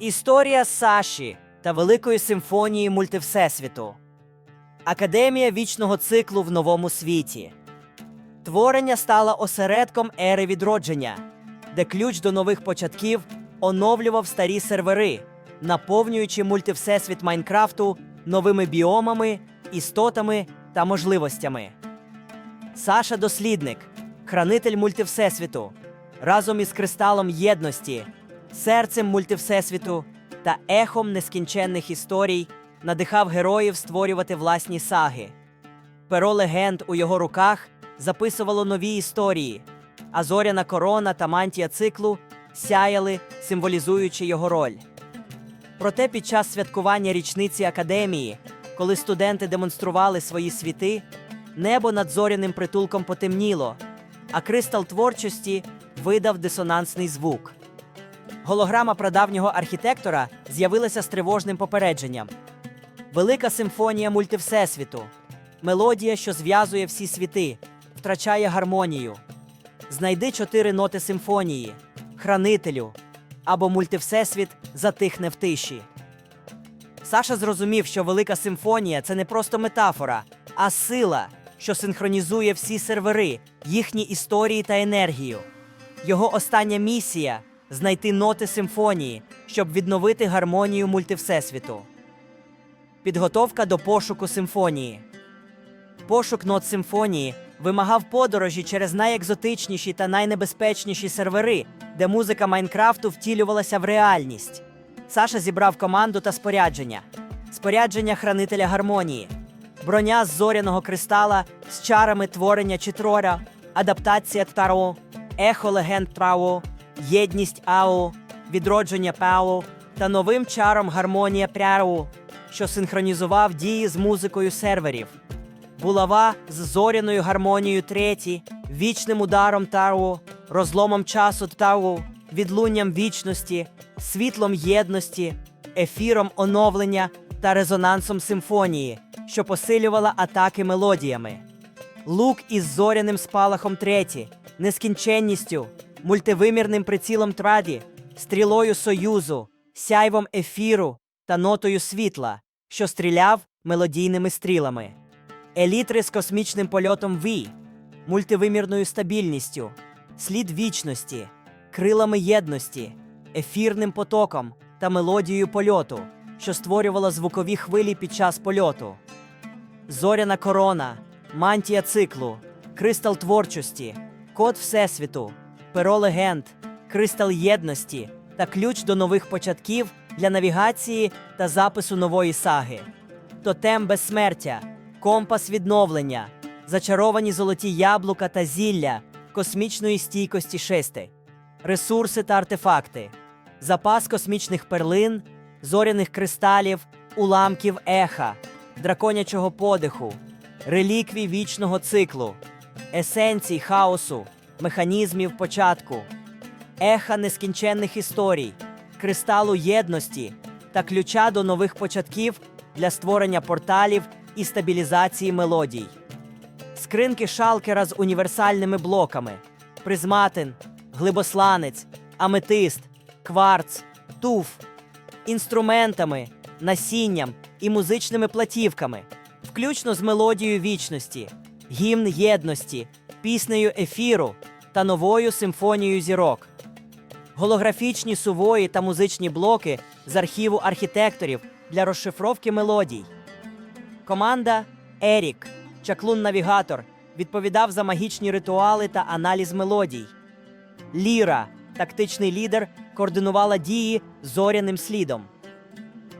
Історія Саші та Великої симфонії мультивсесвіту. Академія вічного циклу в новому світі. Творення стало осередком ери відродження, де ключ до нових початків оновлював старі сервери, наповнюючи мультивсесвіт Майнкрафту новими біомами, істотами та можливостями. Саша дослідник, хранитель мультивсесвіту, разом із кристалом єдності, серцем мультивсесвіту та ехом нескінченних історій надихав героїв створювати власні саги. Перо легенд у його руках записувало нові історії, а зоряна корона та мантія циклу сяяли, символізуючи його роль. Проте під час святкування річниці академії, коли студенти демонстрували свої світи, небо над зоряним притулком потемніло, а кристал творчості видав дисонансний звук. Голограма прадавнього архітектора з'явилася з тривожним попередженням. Велика симфонія мультивсесвіту. Мелодія, що зв'язує всі світи, втрачає гармонію. Знайди чотири ноти симфонії, хранителю або мультивсесвіт затихне в тиші. Саша зрозумів, що велика симфонія це не просто метафора, а сила, що синхронізує всі сервери, їхні історії та енергію. Його остання місія знайти ноти симфонії, щоб відновити гармонію мультивсесвіту. Підготовка до пошуку симфонії. Пошук нот симфонії вимагав подорожі через найекзотичніші та найнебезпечніші сервери, де музика Майнкрафту втілювалася в реальність. Саша зібрав команду та спорядження. Спорядження хранителя гармонії, броня з зоряного кристала з чарами творення Читрора, адаптація Таро, ехо легенд Трао, єдність Ао, відродження Пао та новим чаром гармонія Пряу, що синхронізував дії з музикою серверів. Булава з зоряною гармонією треті, вічним ударом Таро, розломом часу Таро, відлунням вічності, світлом єдності, ефіром оновлення та резонансом симфонії, що посилювала атаки мелодіями. Лук із зоряним спалахом треті, нескінченністю, мультивимірним прицілом траді, стрілою союзу, сяйвом ефіру та нотою світла, що стріляв мелодійними стрілами. Елітри з космічним польотом Ві, мультивимірною стабільністю, слід вічності, крилами єдності, ефірним потоком та мелодією польоту, що створювала звукові хвилі під час польоту. Зоряна корона, мантія циклу, кристал творчості, код Всесвіту, перо легенд, кристал єдності та ключ до нових початків для навігації та запису нової саги. Тотем безсмертя, компас відновлення, зачаровані золоті яблука та зілля, космічної стійкості шести, ресурси та артефакти, запас космічних перлин, зоряних кристалів, уламків еха, драконячого подиху, реліквій вічного циклу, есенцій хаосу, механізмів початку, еха нескінченних історій, кристалу єдності та ключа до нових початків для створення порталів і стабілізації мелодій. Скринки шалкера з універсальними блоками: призматин, глибосланець, аметист, кварц, туф, інструментами, насінням і музичними платівками, включно з мелодією вічності, гімн єдності, піснею ефіру та новою симфонією зірок. Голографічні сувої та музичні блоки з архіву архітекторів для розшифровки мелодій. Команда Ерік, чаклун-навігатор, відповідав за магічні ритуали та аналіз мелодій. Ліра, тактичний лідер, координувала дії зоряним слідом.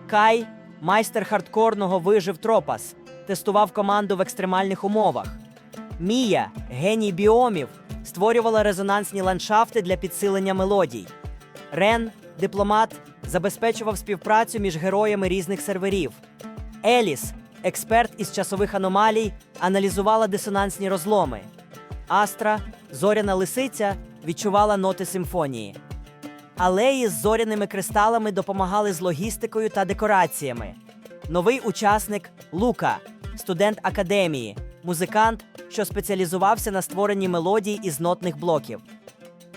Кай, майстер хардкорного вижив тропас, тестував команду в екстремальних умовах. Мія, геній біомів, створювала резонансні ландшафти для підсилення мелодій. Рен, дипломат, забезпечував співпрацю між героями різних серверів. Еліс, експерт із часових аномалій, аналізувала дисонансні розломи. Астра, зоряна лисиця, відчувала ноти симфонії. Алеї з зоряними кристалами допомагали з логістикою та декораціями. Новий учасник Лука, студент академії, музикант, що спеціалізувався на створенні мелодій із нотних блоків.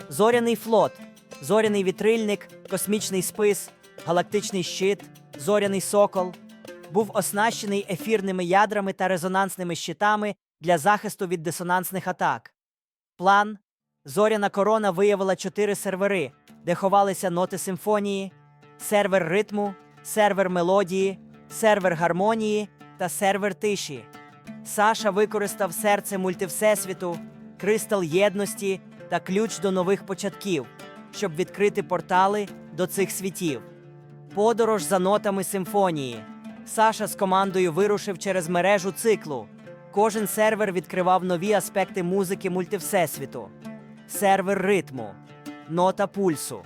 Зоряний флот, зоряний вітрильник, космічний спис, галактичний щит, зоряний сокол, був оснащений ефірними ядрами та резонансними щитами для захисту від дисонансних атак. План Зоряна корона виявила чотири сервери, де ховалися ноти симфонії, сервер ритму, сервер мелодії, сервер гармонії та сервер тиші. Саша використав серце мультивсесвіту, кристал єдності та ключ до нових початків, щоб відкрити портали до цих світів. Подорож за нотами симфонії. Саша з командою вирушив через мережу циклу. Кожен сервер відкривав нові аспекти музики мультивсесвіту. Сервер ритму, нота пульсу.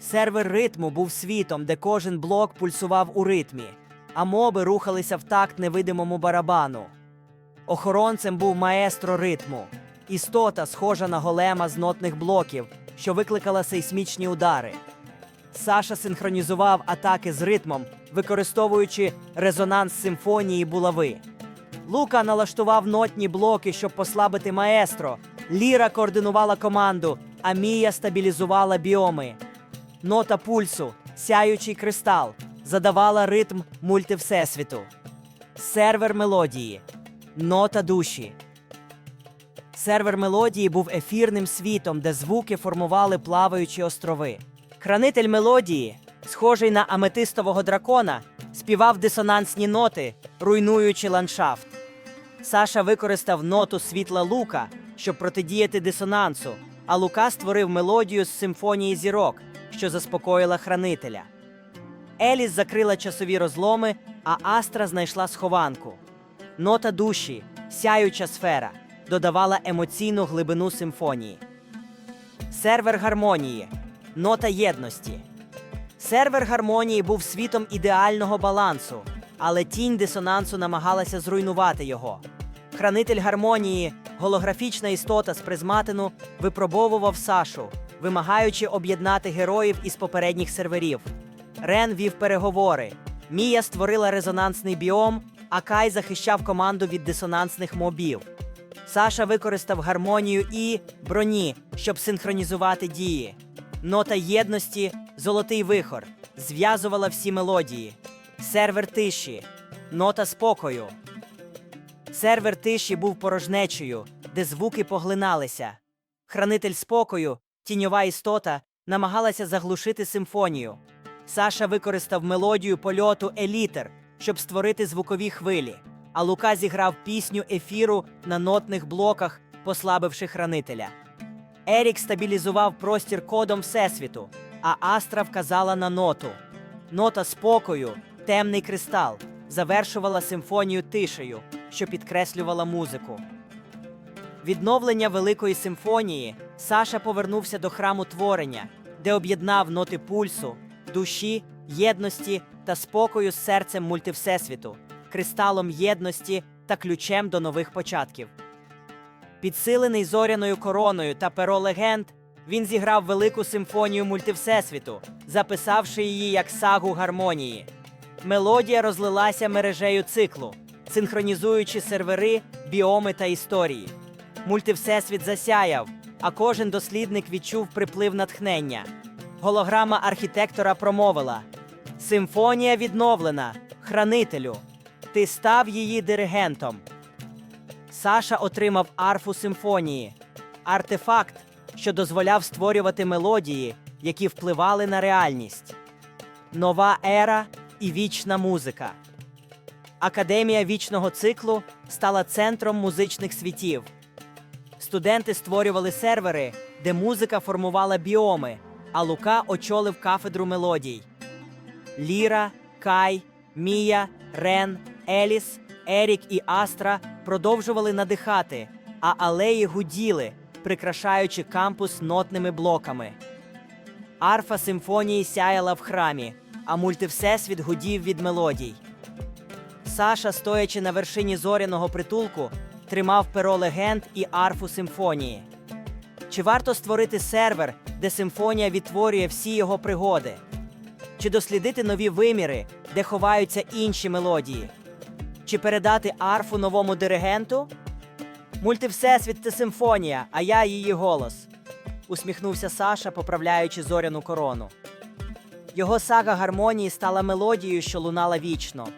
Сервер ритму був світом, де кожен блок пульсував у ритмі, а моби рухалися в такт невидимому барабану. Охоронцем був маестро ритму, істота, схожа на голема з нотних блоків, що викликала сейсмічні удари. Саша синхронізував атаки з ритмом, використовуючи резонанс симфонії булави. Лука налаштував нотні блоки, щоб послабити маестро. Ліра координувала команду, а Мія стабілізувала біоми. Нота пульсу, сяючий кристал, задавала ритм мультивсесвіту. Сервер мелодії, нота душі. Сервер мелодії був ефірним світом, де звуки формували плаваючі острови. Хранитель мелодії, схожий на аметистового дракона, співав дисонансні ноти, руйнуючи ландшафт. Саша використав ноту світла лука, щоб протидіяти дисонансу, а Лука створив мелодію з симфонії зірок, що заспокоїла хранителя. Еліс закрила часові розломи, а Астра знайшла схованку. Нота душі, сяюча сфера, додавала емоційну глибину симфонії. Сервер гармонії, нота єдності. Сервер гармонії був світом ідеального балансу, але тінь дисонансу намагалася зруйнувати його. Хранитель гармонії, голографічна істота з призматину, випробовував Сашу, вимагаючи об'єднати героїв із попередніх серверів. Рен вів переговори. Мія створила резонансний біом, а Кай захищав команду від дисонансних мобів. Саша використав гармонію і броні, щоб синхронізувати дії. Нота єдності, золотий вихор, зв'язувала всі мелодії. Сервер тиші, нота спокою. Сервер тиші був порожнечею, де звуки поглиналися. Хранитель спокою, тіньова істота, намагалася заглушити симфонію. Саша використав мелодію польоту Елітер, щоб створити звукові хвилі, а Лука зіграв пісню ефіру на нотних блоках, послабивши хранителя. Ерік стабілізував простір кодом Всесвіту, а Астра вказала на ноту. Нота спокою, темний кристал, завершувала симфонію тишею, що підкреслювала музику. Відновлення Великої симфонії Саша повернувся до храму творення, де об'єднав ноти пульсу, душі, єдності та спокою з серцем мультивсесвіту, кристалом єдності та ключем до нових початків. Підсилений зоряною короною та перо легенд, він зіграв велику симфонію мультивсесвіту, записавши її як сагу гармонії. Мелодія розлилася мережею циклу, синхронізуючи сервери, біоми та історії. Мультивсесвіт засяяв, а кожен дослідник відчув приплив натхнення. Голограма архітектора промовила: Симфонія відновлена, хранителю. Ти став її диригентом. Саша отримав арфу симфонії, артефакт, що дозволяв створювати мелодії, які впливали на реальність. Нова ера і вічна музика. Академія вічного циклу стала центром музичних світів. Студенти створювали сервери, де музика формувала біоми, а Лука очолив кафедру мелодій. Ліра, Кай, Мія, Рен, Еліс, Ерік і Астра продовжували надихати, а алеї гуділи, прикрашаючи кампус нотними блоками. Арфа симфонії сяяла в храмі, а мультивсесвіт гудів від мелодій. Саша, стоячи на вершині зоряного притулку, тримав перо легенд і арфу симфонії. Чи варто створити сервер, де симфонія відтворює всі його пригоди? Чи дослідити нові виміри, де ховаються інші мелодії? Чи передати арфу новому диригенту? Мультивсесвіт це симфонія, а я її голос. усміхнувся Саша, поправляючи зоряну корону. Його сага гармонії стала мелодією, що лунала вічно.